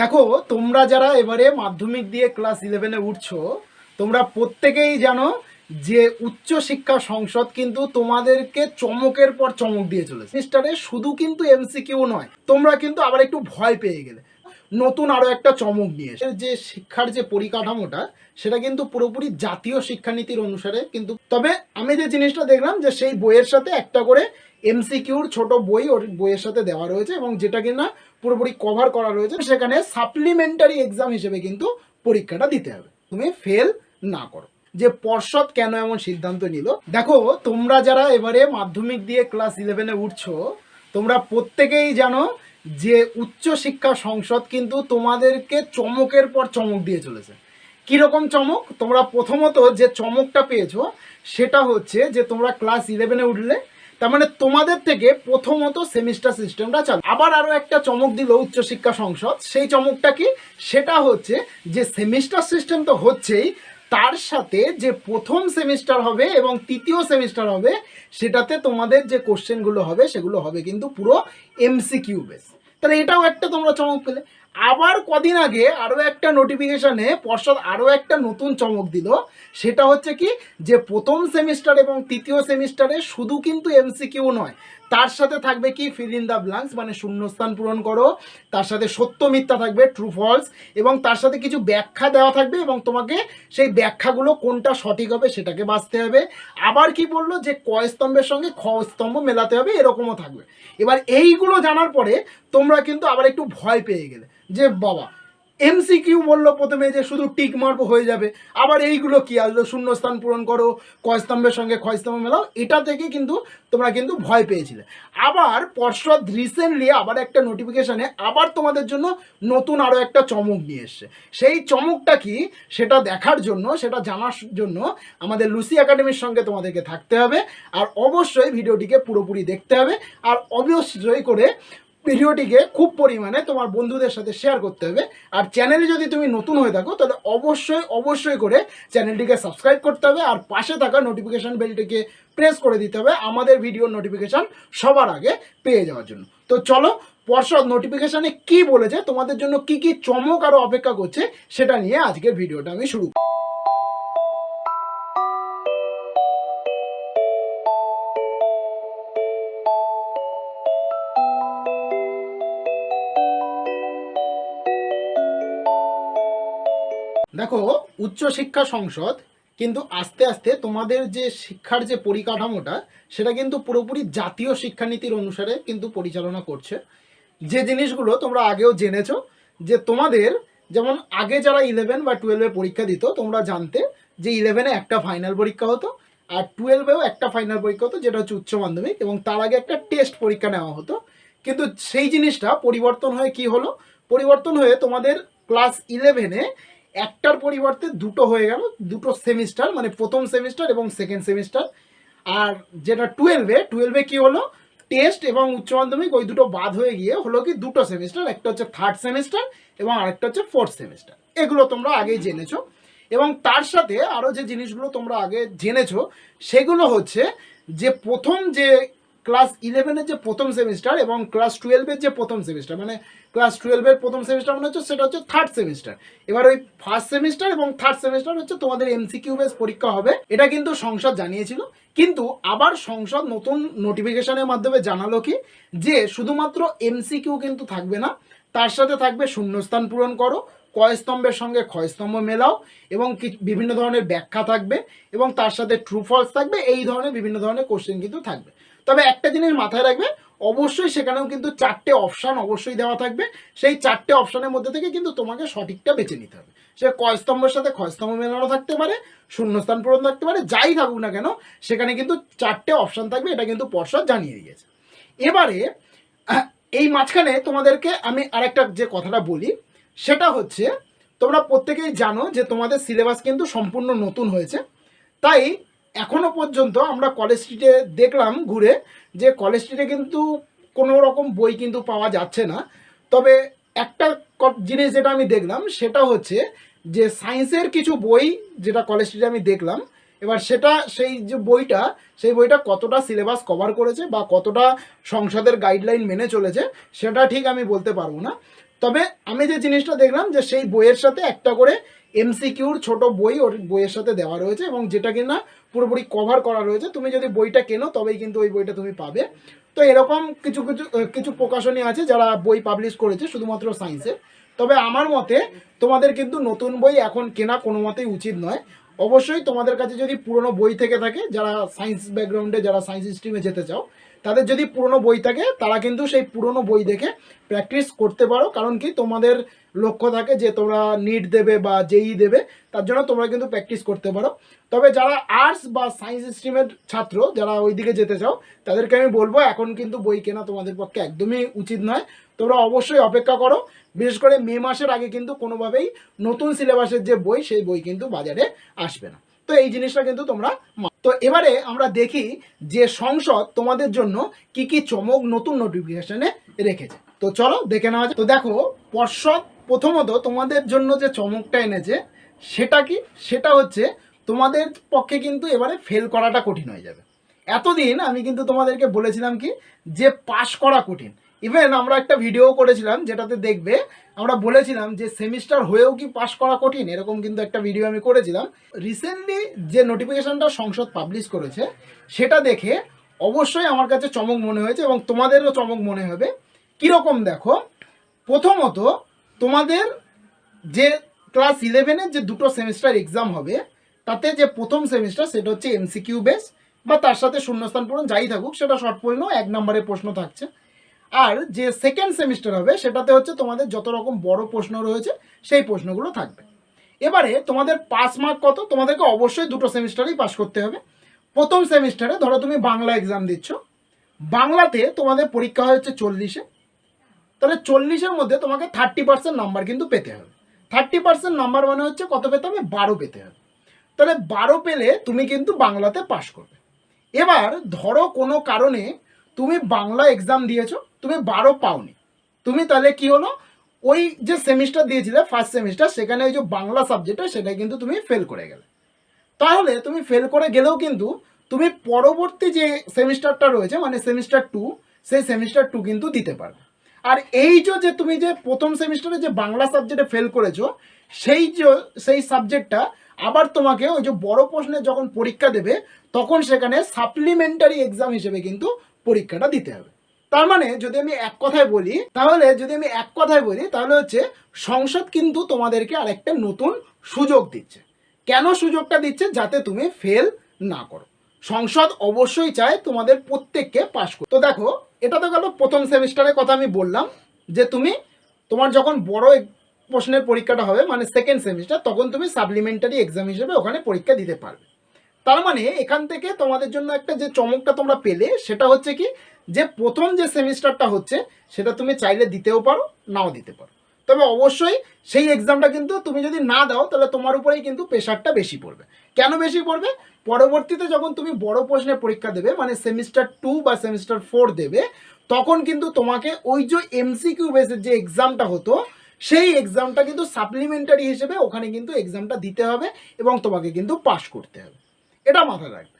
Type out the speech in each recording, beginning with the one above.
দেখো, তোমরা যারা এবারে মাধ্যমিক দিয়ে ক্লাস ইলেভেনে উঠছো, তোমরা প্রত্যেকেই জানো যে উচ্চ শিক্ষা সংসদ কিন্তু তোমাদেরকে চমকের পর চমক দিয়ে চলেছে। সেমিস্টারে শুধু কিন্তু এমসিকিউ নয়, তোমরা কিন্তু আবার একটু ভয় পেয়ে গেলে। নতুন আরও একটা চমক নিয়ে যে শিক্ষার যে পরিকাঠামোটা, সেটা কিন্তু পুরোপুরি জাতীয় শিক্ষানীতির অনুসারে কিন্তু তবে আমি যে জিনিসটা দেখলাম যে সেই বইয়ের সাথে একটা করে এমসিকিউর ছোট বই ওর বইয়ের সাথে দেওয়া রয়েছে এবং যেটা কিনা পুরোপুরি কভার করা রয়েছে, সেখানে সাপ্লিমেন্টারি এক্সাম হিসেবে কিন্তু পরীক্ষাটা দিতে হবে। তুমি ফেল না করো। যে পর্ষদ কেন এমন সিদ্ধান্ত নিল, দেখো তোমরা যারা এবারে মাধ্যমিক দিয়ে ক্লাস ইলেভেনে উঠছো, তোমরা প্রত্যেকেই জানো যে উচ্চ শিক্ষা সংসদ কিন্তু তোমাদেরকে চমকের পর চমক দিয়ে চলেছে। কীরকম চমক? তোমরা প্রথমত যে চমকটা পেয়েছ, সেটা হচ্ছে যে তোমরা ক্লাস ইলেভেনে উঠলে তার মানে তোমাদের থেকে প্রথমত সেমিস্টার সিস্টেমটা চালু। আবার আরও একটা চমক দিল উচ্চশিক্ষা সংসদ। সেই চমকটা কি? সেটা হচ্ছে যে সেমিস্টার সিস্টেম তো হচ্ছেই, তার সাথে যে প্রথম সেমিস্টার হবে এবং তৃতীয় সেমিস্টার হবে, সেটাতে তোমাদের যে কোশ্চেনগুলো হবে, সেগুলো হবে কিন্তু পুরো এমসিকিউ বেস তাহলে এটাও একটা তোমরা চমক পেলে। আবার কদিন আগে আরও একটা নোটিফিকেশানে পর্ষদ আরও একটা নতুন চমক দিল। সেটা হচ্ছে কি? যে প্রথম সেমিস্টার এবং তৃতীয় সেমিস্টারে শুধু কিন্তু এমসিকিউ নয়, তার সাথে থাকবে কি? ফিল ইন দ্য ব্লাঙ্কস মানে শূন্যস্থান পূরণ করো। তার সাথে সত্য মিথ্যা থাকবে ট্রু ফলস এবং তার সাথে কিছু ব্যাখ্যা দেওয়া থাকবে এবং তোমাকে সেই ব্যাখ্যাগুলো কোনটা সঠিক হবে সেটাকে বাঁচতে হবে। আবার কি বলল? যে ক স্তম্ভের সঙ্গে খ স্তম্ভ মেলাতে হবে, এরকমও থাকবে। এবার এইগুলো জানার পরে তোমরা কিন্তু আবার একটু ভয় পেয়ে গেলে। যে বাবা এমসিকিউ বলল প্রথমে যে শুধু টিক মার্ক হয়ে যাবে, আবার এইগুলো কি আসলো? শূন্যস্থান পূরণ করো কয়স্তম্ভের সঙ্গে ক্ষয়স্তম্ভ মেলাও, এটা থেকে কিন্তু তোমরা কিন্তু ভয় পেয়েছিলে। আবার পর্ষদ রিসেন্টলি আবার একটা নোটিফিকেশানে আবার তোমাদের জন্য নতুন আরও একটা চমক নিয়ে এসছে। সেই চমকটা কি? সেটা দেখার জন্য, সেটা জানার জন্য আমাদের লুসি একাডেমির সঙ্গে তোমাদেরকে থাকতে হবে। আর অবশ্যই ভিডিওটিকে পুরোপুরি দেখতে হবে। আর অবশ্যই করে ভিডিওটিকে খুব পরিমাণে তোমার বন্ধুদের সাথে শেয়ার করতে হবে। আর চ্যানেলে যদি তুমি নতুন হয়ে থাকো, তাহলে অবশ্যই অবশ্যই করে চ্যানেলটিকে সাবস্ক্রাইব করতে হবে আর পাশে থাকা নোটিফিকেশান বেলটিকে প্রেস করে দিতে হবে আমাদের ভিডিওর নোটিফিকেশান সবার আগে পেয়ে যাওয়ার জন্য। তো চলো, পর্ষদ নোটিফিকেশানে কি বলেছে, তোমাদের জন্য কি কি চমক আরও অপেক্ষা করছে, সেটা নিয়ে আজকের ভিডিওটা আমি শুরু উচ্চশিক্ষা সংসদ, কিন্তু আস্তে আস্তে তোমাদের যে শিক্ষার যে পরিকাঠামোটা, সেটা কিন্তু পুরোপুরি জাতীয় শিক্ষানীতির অনুসারে কিন্তু পরিচালনা করছে। যে জিনিসগুলো তোমরা আগেও জেনেছো, যে তোমাদের যেমন আগে যারা ইলেভেন বা টুয়েলভে পরীক্ষা দিত, তোমরা জানতে যে ইলেভেনে একটা ফাইনাল পরীক্ষা হতো, আর টুয়েলভেও একটা ফাইনাল পরীক্ষা হতো, যেটা হচ্ছে উচ্চ মাধ্যমিক, এবং তার আগে একটা টেস্ট পরীক্ষা নেওয়া হতো। কিন্তু সেই জিনিসটা পরিবর্তন হয়ে কি হলো? পরিবর্তন হয়ে তোমাদের ক্লাস ইলেভেনে একটার পরিবর্তে দুটো হয়ে গেল, দুটো সেমিস্টার মানে প্রথম সেমিস্টার এবং সেকেন্ড সেমিস্টার আর যেটা টুয়েলভে টুয়েলভে কি হলো? টেস্ট এবং উচ্চ মাধ্যমিক ওই দুটো বাদ হয়ে গিয়ে হলো কি দুটো সেমিস্টার একটা হচ্ছে থার্ড সেমিস্টার এবং আরেকটা হচ্ছে ফোর্থ সেমিস্টার এগুলো তোমরা আগেই জেনেছো। এবং তার সাথে আরও যে জিনিসগুলো তোমরা আগে জেনেছো, সেগুলো হচ্ছে যে প্রথম যে ক্লাস ইলেভেনের যে প্রথম সেমিস্টার এবং ক্লাস টুয়েলভের যে প্রথম সেমিস্টার মানে ক্লাস টুয়েলভের প্রথম সেমিস্টার মানে হচ্ছে সেটা হচ্ছে থার্ড সেমিস্টার এবার ওই ফার্স্ট সেমিস্টার এবং থার্ড সেমিস্টার হচ্ছে তোমাদের এমসিকিউ বেস পরীক্ষা হবে, এটা কিন্তু সংসদ জানিয়েছিল। কিন্তু আবার সংসদ নতুন নোটিফিকেশনের মাধ্যমে জানালো কি, যে শুধুমাত্র এমসিকিউ কিন্তু থাকবে না, তার সাথে থাকবে শূন্যস্থান পূরণ করো কয় স্তম্ভের সঙ্গে ক্ষয় স্তম্ভ মেলাও এবং বিভিন্ন ধরনের ব্যাখ্যা থাকবে এবং তার সাথে ট্রু ফলস থাকবে, এই ধরনের বিভিন্ন ধরনের কোশ্চেন কিন্তু থাকবে। তবে একটা জিনিস মাথায় রাখবে, অবশ্যই সেখানেও কিন্তু চারটে অপশান অবশ্যই দেওয়া থাকবে। সেই চারটে অপশানের মধ্যে থেকে কিন্তু তোমাকে সঠিকটা বেছে নিতে হবে। সে কয় স্তম্ভের সাথে ক্ষয় স্তম্ভ মেলানো থাকতে পারে, শূন্যস্থান পূরণ থাকতে পারে, যাই থাকুক না কেন, সেখানে কিন্তু চারটে অপশান থাকবে, এটা কিন্তু পর্ষদ জানিয়ে দিয়েছে। এবারে, এই মাঝখানে তোমাদেরকে আমি আরেকটা যে কথাটা বলি সেটা হচ্ছে, তোমরা প্রত্যেকেই জানো যে তোমাদের সিলেবাস কিন্তু সম্পূর্ণ নতুন হয়েছে। তাই এখনও পর্যন্ত আমরা কলেজ স্ট্রিটে দেখলাম ঘুরে যে কলেজ স্ট্রিটে কিন্তু কোনো রকম বই কিন্তু পাওয়া যাচ্ছে না। তবে একটা জিনিস যেটা আমি দেখলাম সেটা হচ্ছে যে সায়েন্সের কিছু বই যেটা কলেজ স্ট্রিটে আমি দেখলাম এবার সেটা, সেই যে বইটা, সেই বইটা কতটা সিলেবাস কভার করেছে বা কতটা সংসদের গাইডলাইন মেনে চলেছে, সেটা ঠিক আমি বলতে পারব না। তবে আমি যে জিনিসটা দেখলাম যে সেই বইয়ের সাথে একটা করে এমসিকিউর ছোট বই ওর বইয়ের সাথে দেওয়া রয়েছে এবং যেটা কিনা পুরোপুরি কভার করা রয়েছে। তুমি যদি বইটা কেনো, তবেই কিন্তু ওই বইটা তুমি পাবে। তো এরকম কিছু কিছু কিছু প্রকাশনী আছে যারা বই পাবলিশ করেছে, শুধুমাত্র সায়েন্সের তবে আমার মতে তোমাদের কিন্তু নতুন বই এখন কেনা কোনো মতেই উচিত নয়। অবশ্যই তোমাদের কাছে যদি পুরনো বই থেকে থাকে, যারা সায়েন্স ব্যাকগ্রাউন্ডে যারা সায়েন্স স্ট্রিমে যেতে চাও, তাদের যদি পুরনো বই থাকে, তারা কিন্তু সেই পুরনো বই দেখে প্র্যাকটিস করতে পারো। কারণ কি, তোমাদের লক্ষ্য থাকে যে তোমরা নিট দেবে বা জেই দেবে, তার জন্য তোমরা কিন্তু প্র্যাকটিস করতে পারো। তবে যারা আর্টস বা সায়েন্স স্ট্রিমের ছাত্র, যারা ওই দিকে যেতে চাও, তাদেরকে আমি বলব, এখন কিন্তু বই কেনা তোমাদের পক্ষে একদমই উচিত নয়। তোমরা অবশ্যই অপেক্ষা করো। বিশেষ করে মে মাসের আগে কিন্তু কোনোভাবেই নতুন সিলেবাসের যে বই, সেই বই কিন্তু বাজারে আসবে না। তো এই জিনিসটা কিন্তু তোমরা তো এবারে আমরা দেখি যে সংসদ তোমাদের জন্য কি কি চমক নতুন নোটিফিকেশনে রেখেছে। তো চলো দেখে নেওয়া যাক। তো দেখো, পর্ষদ প্রথমত তোমাদের জন্য যে চমকটা এনেছে, সেটা কি? সেটা হচ্ছে তোমাদের পক্ষে কিন্তু এবারে ফেল করাটা কঠিন হয়ে যাবে। এতদিন আমি কিন্তু তোমাদেরকে বলেছিলাম কি? যে পাশ করা কঠিন। ইভেন আমরা একটা ভিডিও করেছিলাম যেটাতে দেখবে, আমরা বলেছিলাম যে সেমিস্টার হয়েও কি পাশ করা কঠিন, এরকম কিন্তু একটা ভিডিও আমি করেছিলাম। রিসেন্টলি যে নোটিফিকেশনটা সংসদ পাবলিশ করেছে, সেটা দেখে অবশ্যই আমার কাছে চমক মনে হয়েছে এবং তোমাদেরও চমক মনে হবে। কীরকম দেখো, প্রথমত তোমাদের যে ক্লাস ইলেভেনের যে দুটো সেমিস্টার এক্সাম হবে, তাতে যে প্রথম সেমিস্টার সেটা হচ্ছে এমসিকিউ বেস বা তার সাথে শূন্যস্থান পূরণ, যাই থাকুক, সেটা শর্ট এক নম্বরের প্রশ্ন থাকছে। আর যে সেকেন্ড সেমিস্টার হবে, সেটাতে হচ্ছে তোমাদের যত রকম বড় প্রশ্ন রয়েছে, সেই প্রশ্নগুলো থাকবে। এবারে তোমাদের পাস মার্ক কত? তোমাদেরকে অবশ্যই দুটো সেমিস্টারেই পাস করতে হবে। প্রথম সেমিস্টারে ধরো তুমি বাংলা এক্সাম দিচ্ছ। বাংলাতে তোমাদের পরীক্ষা হচ্ছে চল্লিশে। তাহলে চল্লিশের মধ্যে তোমাকে থার্টি পার্সেন্ট নাম্বার কিন্তু পেতে হবে। থার্টি পার্সেন্ট নাম্বার মানে হচ্ছে কত পেতে হবে? বারো পেতে হবে। তাহলে বারো পেলে তুমি কিন্তু বাংলাতে পাশ করবে। এবার ধরো কোনো কারণে তুমি বাংলা এক্সাম দিয়েছ, তুমি বারো পাওনি। তুমি তাহলে কি হলো? ওই যে সেমিস্টার দিয়েছিলে ফার্স্ট সেমিস্টার সেখানে ওই যে বাংলা সাবজেক্টটা সেটা কিন্তু তুমি ফেল করে গেলে। তাহলে তুমি ফেল করে গেলেও কিন্তু তুমি পরবর্তী যে সেমিস্টারটা রয়েছে মানে সেমিস্টার টু সেই সেমিস্টার টু কিন্তু দিতে পারবে। আর এই যে তুমি যে প্রথম সেমিস্টারে যে বাংলা সাবজেক্টে ফেল করেছ, সেই যে, সেই সাবজেক্টটা আবার তোমাকে ওই যে বড় প্রশ্নে যখন পরীক্ষা দেবে, তখন সেখানে সাপ্লিমেন্টারি এক্সাম হিসেবে কিন্তু পরীক্ষাটা দিতে হবে। তার মানে যদি আমি এক কথায় বলি, তাহলে যদি আমি এক কথায় বলি, তাহলে হচ্ছে সংসদ কিন্তু তোমাদেরকে আরেকটা নতুন সুযোগ দিচ্ছে। কেন সুযোগটা দিচ্ছে? যাতে তুমি ফেল না করো। সংসদ অবশ্যই চায় তোমাদের প্রত্যেককে পাশ করো তো দেখো, এটা তো গেল প্রথম সেমিস্টারের কথা আমি বললাম, যে তুমি তোমার যখন বড় প্রশ্নের পরীক্ষাটা হবে মানে সেকেন্ড সেমিস্টার তখন তুমি সাপ্লিমেন্টারি এক্সাম হিসেবে ওখানে পরীক্ষা দিতে পারবে। তার মানে এখান থেকে তোমাদের জন্য একটা যে চমকটা তোমরা পেলে, সেটা হচ্ছে কি, যে প্রথম যে সেমিস্টারটা হচ্ছে, সেটা তুমি চাইলে দিতেও পারো, নাও দিতে পারো। তবে অবশ্যই সেই এক্সামটা কিন্তু তুমি যদি না দাও, তাহলে তোমার উপরেই কিন্তু প্রেশারটা বেশি পড়বে। কেন বেশি পড়বে? পরবর্তীতে যখন তুমি বড় প্রশ্নের পরীক্ষা দেবে মানে সেমিস্টার টু বা সেমিস্টার ফোর দেবে, তখন কিন্তু তোমাকে ওই যে এমসিকিউ বেসের যে এক্সামটা হতো, সেই এক্সামটা কিন্তু সাপ্লিমেন্টারি হিসেবে ওখানে কিন্তু এক্সামটা দিতে হবে এবং তোমাকে কিন্তু পাশ করতে হবে। এটা মাথায় রাখবে।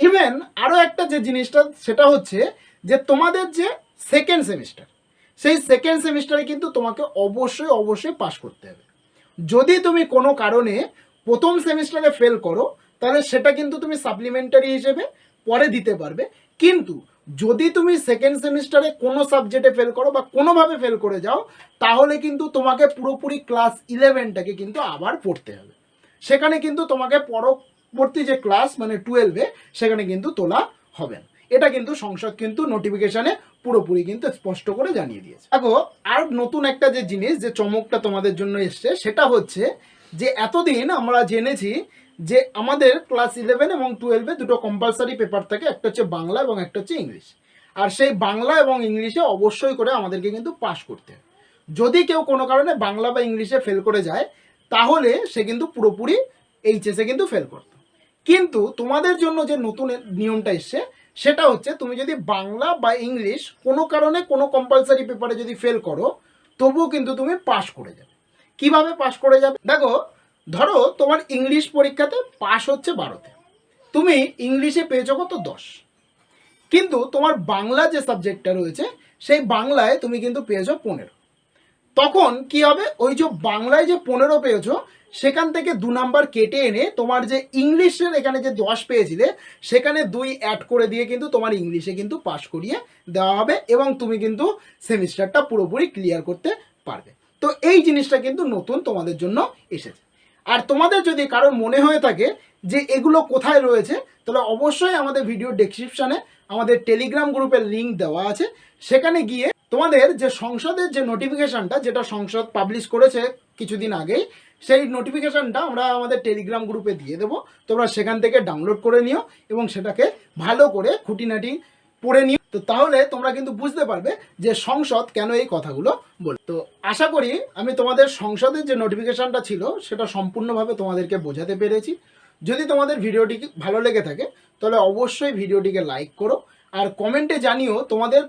ইভেন আরও একটা যে জিনিসটা, সেটা হচ্ছে যে তোমাদের যে সেকেন্ড সেমিস্টার সেই সেকেন্ড সেমিস্টারে কিন্তু তোমাকে অবশ্যই অবশ্যই পাশ করতে হবে। যদি তুমি কোনো কারণে প্রথম সেমিস্টারে ফেল করো, তাহলে সেটা কিন্তু তুমি সাপ্লিমেন্টারি হিসেবে পরে দিতে পারবে। কিন্তু যদি তুমি সেকেন্ড সেমিস্টারে কোনো সাবজেক্টে ফেল করো বা কোনোভাবে ফেল করে যাও, তাহলে কিন্তু তোমাকে পুরোপুরি ক্লাস ইলেভেনটাকে কিন্তু আবার পড়তে হবে। সেখানে কিন্তু তোমাকে পরবর্তী যে ক্লাস মানে টুয়েলভে সেখানে কিন্তু তোলা হবে। না এটা কিন্তু সংসদ কিন্তু নোটিফিকেশানে পুরোপুরি কিন্তু স্পষ্ট করে জানিয়ে দিয়েছে। দেখো, আর নতুন একটা যে জিনিস, যে চমকটা তোমাদের জন্য এসছে, সেটা হচ্ছে যে এতদিন আমরা জেনেছি যে আমাদের ক্লাস ইলেভেন এবং টুয়েলভে দুটো কম্পালসারি পেপার থাকে, একটা হচ্ছে বাংলা এবং একটা হচ্ছে ইংলিশ। আর সেই বাংলা এবং ইংলিশে অবশ্যই করে আমাদেরকে কিন্তু পাশ করতে হবে। যদি কেউ কোনো কারণে বাংলা বা ইংলিশে ফেল করে যায়, তাহলে সে কিন্তু পুরোপুরি এইচএসে কিন্তু ফেল করতো কিন্তু তোমাদের জন্য যে নতুন নিয়মটা এসছে, সেটা হচ্ছে তুমি যদি বাংলা বা ইংলিশ কোনো কারণে কোনো কম্পালসারি পেপারে যদি ফেল করো, তবুও কিন্তু তুমি পাশ করে যাবে। কীভাবে পাশ করে যাবে? দেখো, ধরো তোমার ইংলিশ পরীক্ষাতে পাশ হচ্ছে বারোতে। তুমি ইংলিশে পেয়েছ কত দশ। কিন্তু তোমার বাংলা যে সাবজেক্টটা রয়েছে, সেই বাংলায় তুমি কিন্তু পেয়েছ পনেরো। তখন কি হবে? ওই যে বাংলায় যে পনেরো পেয়েছ সেখান থেকে দু নাম্বার কেটে এনে তোমার যে ইংলিশের এখানে যে দশ পেয়েছিলে, সেখানে দুই অ্যাড করে দিয়ে কিন্তু তোমার ইংলিশে কিন্তু পাশ করিয়ে দেওয়া হবে এবং তুমি কিন্তু সেমিস্টারটা পুরোপুরি ক্লিয়ার করতে পারবে। তো এই জিনিসটা কিন্তু নতুন তোমাদের জন্য এসেছে। আর তোমাদের যদি কারও মনে হয়ে থাকে যে এগুলো কোথায় রয়েছে, তাহলে অবশ্যই আমাদের ভিডিও ডেসক্রিপশানে আমাদের টেলিগ্রাম গ্রুপের লিঙ্ক দেওয়া আছে। সেখানে গিয়ে তোমাদের যে সংসদের যে নোটিফিকেশনটা যেটা সংসদ পাবলিশ করেছে কিছুদিন আগেই সেই নোটিফিকেশনটা আমরা আমাদের টেলিগ্রাম গ্রুপে দিয়ে দেবো। তোমরা সেখান থেকে ডাউনলোড করে নিও এবং সেটাকে ভালো করে খুঁটিনাটি পড়ে নিও। তো তাহলে তোমরা কিন্তু বুঝতে পারবে যে সংসদ কেন এই কথাগুলো বল। তো আশা করি আমি তোমাদের সংসদের যে নোটিফিকেশনটা ছিল, সেটা সম্পূর্ণভাবে তোমাদেরকে বোঝাতে পেরেছি। যদি তোমাদের ভিডিওটি ভালো লেগে থাকে, তাহলে অবশ্যই ভিডিওটিকে লাইক করো আর কমেন্টে জানিও তোমাদের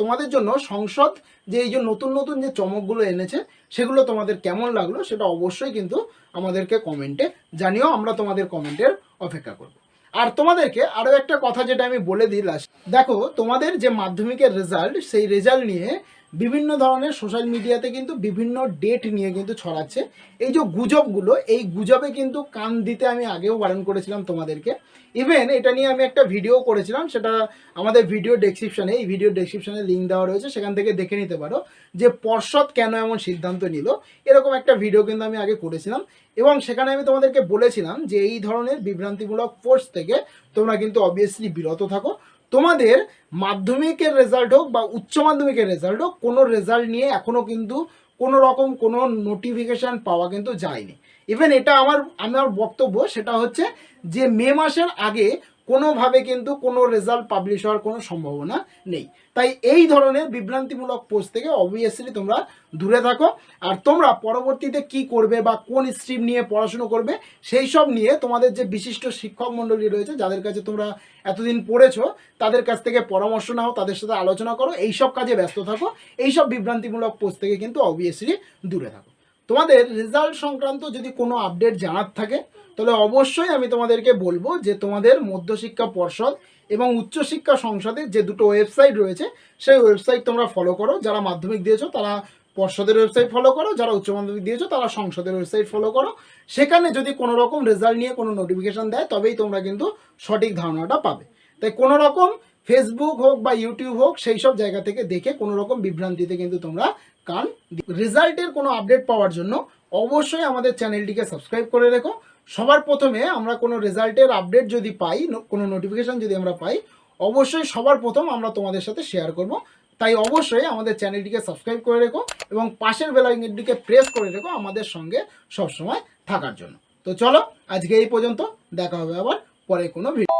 তোমাদের জন্য সংসদ যে এই যে নতুন নতুন যে চমকগুলো এনেছে, সেগুলো তোমাদের কেমন লাগল সেটা অবশ্যই কিন্তু আমাদেরকে কমেন্টে জানিও, আমরা তোমাদের কমেন্টের অপেক্ষা করব। আর তোমাদেরকে আরও একটা কথা যেটা আমি বলে দিই লাস্ট দেখো, তোমাদের যে মাধ্যমিকের রেজাল্ট সেই রেজাল্ট নিয়ে বিভিন্ন ধরনের সোশ্যাল মিডিয়াতে কিন্তু বিভিন্ন ডেট নিয়ে কিন্তু ছড়াচ্ছে। এই যে গুজবগুলো, এই গুজবে কিন্তু কান দিতে আমি আগেও বারণ করেছিলাম তোমাদেরকে। ইভেন এটা নিয়ে আমি একটা ভিডিও করেছিলাম, সেটা আমাদের ভিডিও ডেসক্রিপশনে এই ভিডিও ডেসক্রিপশনে লিঙ্ক দেওয়া রয়েছে, সেখান থেকে দেখে নিতে পারো যে পর্ষদ কেন এমন সিদ্ধান্ত নিল। এরকম একটা ভিডিও কিন্তু আমি আগে করেছিলাম এবং সেখানে আমি তোমাদেরকে বলেছিলাম যে এই ধরনের বিভ্রান্তিমূলক ফোর্স থেকে তোমরা কিন্তু অবভিয়াসলি বিরত থাকো। তোমাদের মাধ্যমিকের রেজাল্ট হোক বা উচ্চ মাধ্যমিকের রেজাল্ট হোক, কোনো রেজাল্ট নিয়ে এখনও কিন্তু কোনো রকম কোনো নোটিফিকেশান পাওয়া কিন্তু যায়নি। ইভেন এটা আমার আমার বক্তব্য, সেটা হচ্ছে যে মে মাসের আগে কোনোভাবে কিন্তু কোনো রেজাল্ট পাবলিশ হওয়ার কোনো সম্ভাবনা নেই। তাই এই ধরনের বিভ্রান্তিমূলক পোস্ট থেকে অবভিয়াসলি তোমরা দূরে থাকো। আর তোমরা পরবর্তীতে কি করবে বা কোন স্ট্রিম নিয়ে পড়াশুনো করবে, সেই সব নিয়ে তোমাদের যে বিশিষ্ট শিক্ষক মণ্ডলী রয়েছে, যাদের কাছে তোমরা এতদিন পড়েছো, তাদের কাছ থেকে পরামর্শ নাও, তাদের সাথে আলোচনা করো, এই সব কাজে ব্যস্ত থাকো, এই সব বিভ্রান্তিমূলক পোস্ট থেকে কিন্তু অবভিয়াসলি দূরে থাকো। তোমাদের রেজাল্ট সংক্রান্ত যদি কোনো আপডেট জানার থাকে তাহলে অবশ্যই আমি তোমাদেরকে বলব যে তোমাদের মধ্যশিক্ষা পর্ষদ এবং উচ্চশিক্ষা সংসদের যে দুটো ওয়েবসাইট রয়েছে, সেই ওয়েবসাইট তোমরা ফলো করো। যারা মাধ্যমিক দিয়েছ, তারা পর্ষদের ওয়েবসাইট ফলো করো। যারা উচ্চ মাধ্যমিক দিয়েছ, তারা সংসদের ওয়েবসাইট ফলো করো। সেখানে যদি কোনো রকম রেজাল্ট নিয়ে কোনো নোটিফিকেশান দেয়, তবেই তোমরা কিন্তু সঠিক ধারণাটা পাবে। তাই কোনো রকম ফেসবুক হোক বা ইউটিউব হোক, সেই সব জায়গা থেকে দেখে কোনো রকম বিভ্রান্তিতে কিন্তু তোমরা কান রেজাল্টের কোনো আপডেট পাওয়ার জন্য অবশ্যই আমাদের চ্যানেলটিকে সাবস্ক্রাইব করে রেখো। সবার প্রথমে আমরা কোনো রেজাল্টের আপডেট যদি পাই কোনো নোটিফিকেশান যদি আমরা পাই, অবশ্যই সবার প্রথম আমরা তোমাদের সাথে শেয়ার করব। তাই অবশ্যই আমাদের চ্যানেলটিকে সাবস্ক্রাইব করে রেখো এবং পাশের বেলাইকনটিকে প্রেস করে রেখো আমাদের সঙ্গে সবসময় থাকার জন্য। তো চলো, আজকে এই পর্যন্ত, দেখা হবে আবার পরে কোনো ভিডিও